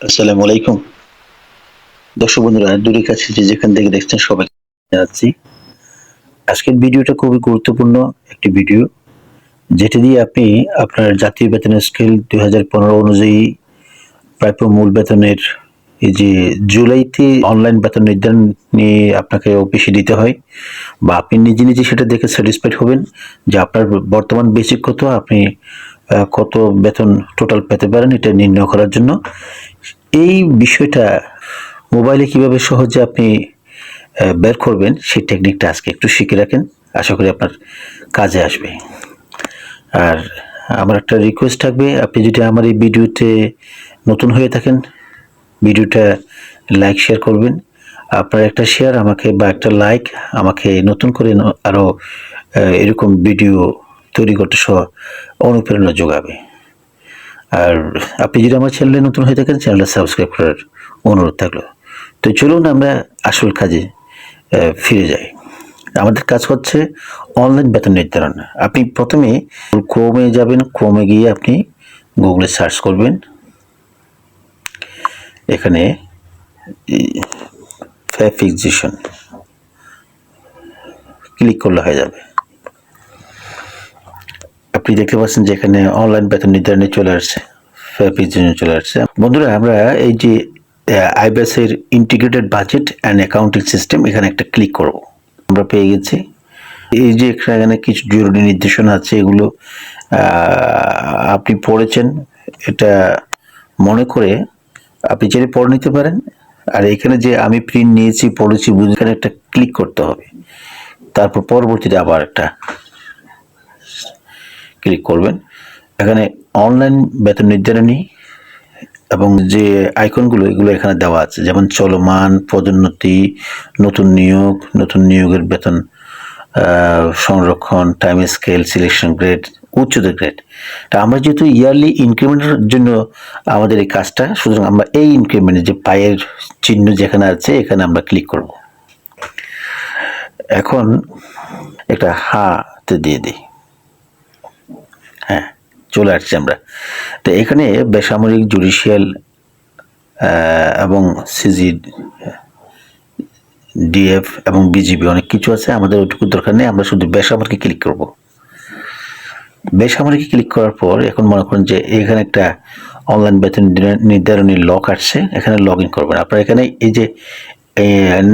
আসসালামু আলাইকুম। দর্শক বন্ধুরা, দূরের কাছে যে যেখান থেকে দেখছেন সবাই জানাচ্ছি, আজকের ভিডিওটা খুবই গুরুত্বপূর্ণ একটি ভিডিও, যেটা দিয়ে আপনি আপনার জাতীয় বেতনের স্কেল দুই হাজার পনেরো অনুযায়ী প্রাপ্য মূল বেতনের, এই যে জুলাইতে অনলাইন বেতন নির্ধারণ নিয়ে আপনাকে অফিসে দিতে হয়, বা আপনি নিজে নিজে সেটা দেখে স্যাটিসফাইড হবেন যে আপনার বর্তমান বেসিক কত, আপনি কত বেতন টোটাল পেতে পারেন, এটা নির্ণয় করার জন্য। এই বিষয়টা মোবাইলে কীভাবে সহজে আপনি বের করবেন, সেই টেকনিকটা আজকে একটু শিখে রাখেন। আশা করি আপনার কাজে আসবে। আর আমার একটা রিকোয়েস্ট থাকবে, আপনি যদি আমার এই ভিডিওতে নতুন হয়ে থাকেন, ভিডিওটা লাইক শেয়ার করবেন। আপনার একটা শেয়ার আমাকে বা একটা লাইক আমাকে নতুন করে আরও এরকম ভিডিও তৈরি করতে সহ অনুপ্রেরণা যোগাবে। আর আপনি যদি আমার চ্যানেলে নতুন হয়ে থাকেন চ্যানেলটা সাবস্ক্রাইব করার অনুরোধ থাকল। তো চলুন আমরা আসল কাজে ফিরে যাই। আমাদের কাজ হচ্ছে অনলাইন বেতন নির্ধারণ। আপনি প্রথমে ক্রোমে যাবেন ক্রোমে গিয়ে আপনি গুগলে সার্চ করবেন। এখানে ফিক্সেশন ক্লিক করলে হয়ে যাবে। আপনি দেখতে পাচ্ছেন যে এখানে অনলাইন বেতন নির্ধারণে চলে আসছে চলে আসছে। বন্ধুরা, আমরা এই যে আইবিএসের integrated budget and accounting system এখানে একটা ক্লিক করব। আমরা পেয়ে গেছি। এই যে এখানে কিছু জরুরি নির্দেশনা আছে, এগুলো আপনি পড়েছেন, এটা মনে করে আপনি চাইলে পড়ে নিতে পারেন। আর এখানে যে আমি প্রিন্ট নিয়েছি, পড়েছি, বুঝে এখানে একটা ক্লিক করতে হবে। তারপর পরবর্তীতে আবার একটা ক্লিক করবেন। এখানে অনলাইন বেতন নির্ধারণী এবং যে আইকনগুলো এগুলো এখানে দেওয়া আছে। যেমন চলমান, পদোন্নতি, নতুন নিয়োগ, নতুন নিয়োগের বেতন সংরক্ষণ টাইম স্কেল সিলেকশন গ্রেড উচ্চতর গ্রেড তা আমরা যেহেতু ইয়ারলি ইনক্রিমেন্টের জন্য আমাদের এই কাজটা, সুতরাং আমরা এই ইনক্রিমেন্টের যে পায়ের চিহ্ন যেখানে আছে, এখানে আমরা ক্লিক করব। এখন একটা হাতে দিয়ে দিই। হ্যাঁ চলে আসছি আমরা। তো এখানে বেসামরিক জুডিশিয়াল এবং সিজি, ডিএফ এবং বিজিবি অনেক কিছু আছে। আমাদের ওইটুকু দরকার নেই, আমরা শুধু বেসামরিকে ক্লিক করব। বেসামরিকে ক্লিক করার পর এখন মনে করেন যে এখানে একটা অনলাইন বেতন নির্ধারণী লক আসছে, এখানে লগ ইন করবেন। আপনার এখানে এই যে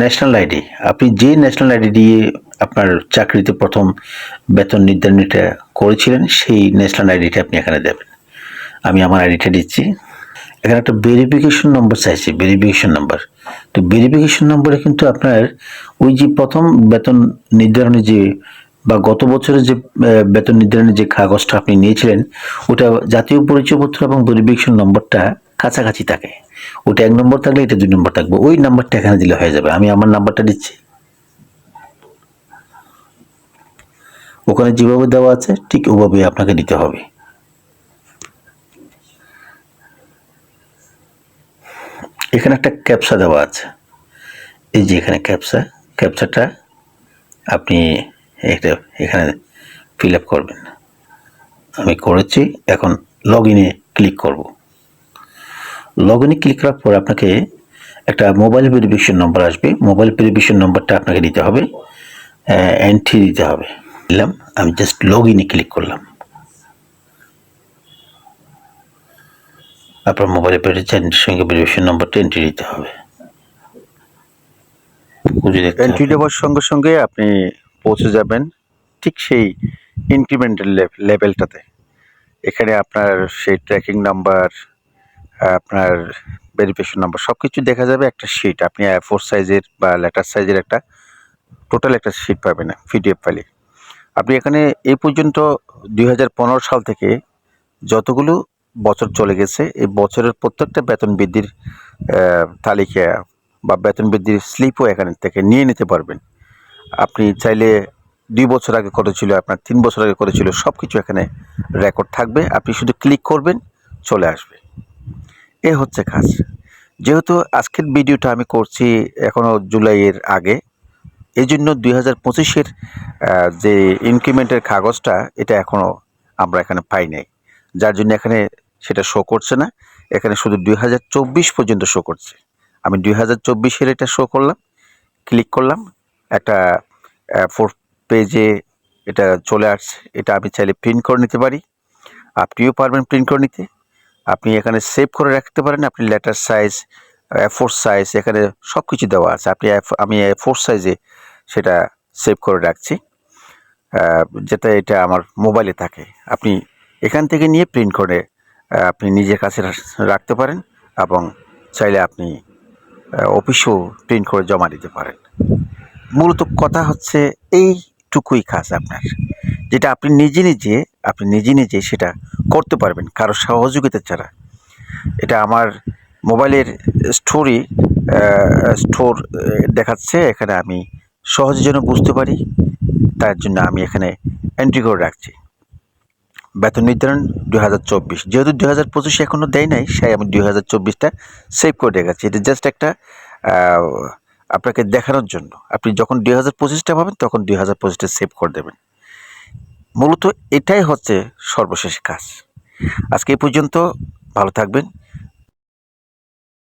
ন্যাশনাল আইডি আপনি যে ন্যাশনাল আইডি দিয়ে আপনার চাকরিতে প্রথম বেতন নির্ধারণীটা করেছিলেন, সেই ন্যাশনাল আইডিটা আপনি এখানে দেবেন। আমি আমার আইডিটা দিচ্ছি। এখানে একটা ভেরিফিকেশন নম্বর চাইছে ভেরিফিকেশন নাম্বার তো ভেরিফিকেশন নম্বরে কিন্তু আপনার ওই যে প্রথম বেতন নির্ধারণী যে বা গত বছরের যে বেতন নির্ধারণের যে কাগজটা আপনি নিয়েছিলেন, ওটা জাতীয় পরিচয়পত্র এবং ভেরিফিকেশন নম্বরটা কাছাকাছি থাকে। ওটা এক নম্বর থাকলে এটা দুই নম্বর থাকবে। ওই নাম্বারটা এখানে দিলে হয়ে যাবে। আমি আমার নাম্বারটা দিচ্ছি। ওখানে যেভাবে দেওয়া আছে, ঠিক ওভাবে আপনাকে দিতে হবে। এখানে একটা ক্যাপসা দেওয়া আছে। এই যে এখানে ক্যাপসা, ক্যাপসাটা আপনি এটা এখানে ফিল আপ করবেন। আমি করেছি, এখন লগ ইনে ক্লিক করব। লগ ইনে ক্লিক করার পর আপনাকে একটা মোবাইল ভেরিফিকেশন নম্বর আসবে। মোবাইল ভেরিফিকেশন নম্বরটা আপনাকে দিতে হবে এন্ট্রি দিতে হবে। দিলাম আমি জাস্ট লগ ইনে ক্লিক করলাম। আপনার মোবাইলে পেয়েছেন সঙ্গে ভেরিফিকেশন নম্বরটা এন্ট্রি দিতে হবে। এন্ট্রি দেওয়ার সঙ্গে সঙ্গে আপনি পৌঁছে যাবেন ঠিক সেই ইনক্রিমেন্টাল লেভেলটাতে এখানে আপনার সেই ট্র্যাকিং নাম্বার আপনার ভেরিফিকেশন নাম্বার সব কিছু দেখা যাবে একটা শিট আপনি ফোর সাইজের বা লেটার সাইজের একটা টোটাল একটা শিট পাবেন পিডিএফ ফাইলে আপনি এখানে এই পর্যন্ত দুই হাজার পনেরো সাল থেকে যতগুলো বছর চলে গেছে, এই বছরের প্রত্যেকটা বেতন বৃদ্ধির তালিকা বা বেতন বৃদ্ধির স্লিপও এখান থেকে নিয়ে নিতে পারবেন। আপনি চাইলে দুই বছর আগে কত ছিল, আপনার তিন বছর আগে কত ছিল সব কিছু এখানে রেকর্ড থাকবে। আপনি শুধু ক্লিক করবেন, চলে আসবে। এ হচ্ছে কাজ। যেহেতু আজকের ভিডিওটা আমি করছি এখনও জুলাইয়ের আগে এই জন্য দুই হাজার পঁচিশের যে ইনক্রিমেন্টের কাগজটা, এটা এখনও আমরা এখানে পাই নাই। যার জন্য এখানে সেটা শো করছে না। এখানে শুধু দুই হাজার চব্বিশ পর্যন্ত শো করছে। আমি দুই হাজার চব্বিশের এটা শো করলাম ক্লিক করলাম, একটা ফোর পেজে এটা চলে আসছে। এটা আমি চাইলে প্রিন্ট করে নিতে পারি। আপনিও পারবেন প্রিন্ট করে নিতে। আপনি এখানে সেভ করে রাখতে পারেন। আপনি লেটার সাইজ ফোর সাইজ এখানে সব কিছু দেওয়া আছে। আপনি A4 আমি ফোর সাইজে সেটা সেভ করে রাখছি। যেটা এটা আমার মোবাইলে থাকে। আপনি এখান থেকে নিয়ে প্রিন্ট করে আপনি নিজের কাছে রাখতে পারেন এবং চাইলে আপনি অফিসেও প্রিন্ট করে জমা দিতে পারেন। মূলত কথা হচ্ছে এইটুকুই কাজ আপনার। যেটা আপনি নিজে নিজে, আপনি নিজে নিজে সেটা করতে পারবেন কারও সহযোগিতা ছাড়া। এটা আমার মোবাইলের স্টোরি স্টোর দেখাচ্ছে। এখানে আমি সহজে যেন বুঝতে পারি, তার জন্য আমি এখানে এন্ট্রি করে রাখছি। বেতন নির্ধারণ দুই হাজার চব্বিশ। যেহেতু দুই হাজার পঁচিশে এখনও দেয় নাই তাই আমি দুই হাজার চব্বিশটা সেভ করে রেখেছি। এটা জাস্ট একটা আপনাকে দেখানোর জন্য। আপনি যখন দুই হাজার পঁচিশটা পাবেন, তখন দুই হাজার পঁচিশটা সেভ করে দেবেন। মূলত এটাই হচ্ছে সর্বশেষ কাজ। আজকে এই পর্যন্ত ভালো থাকবেন।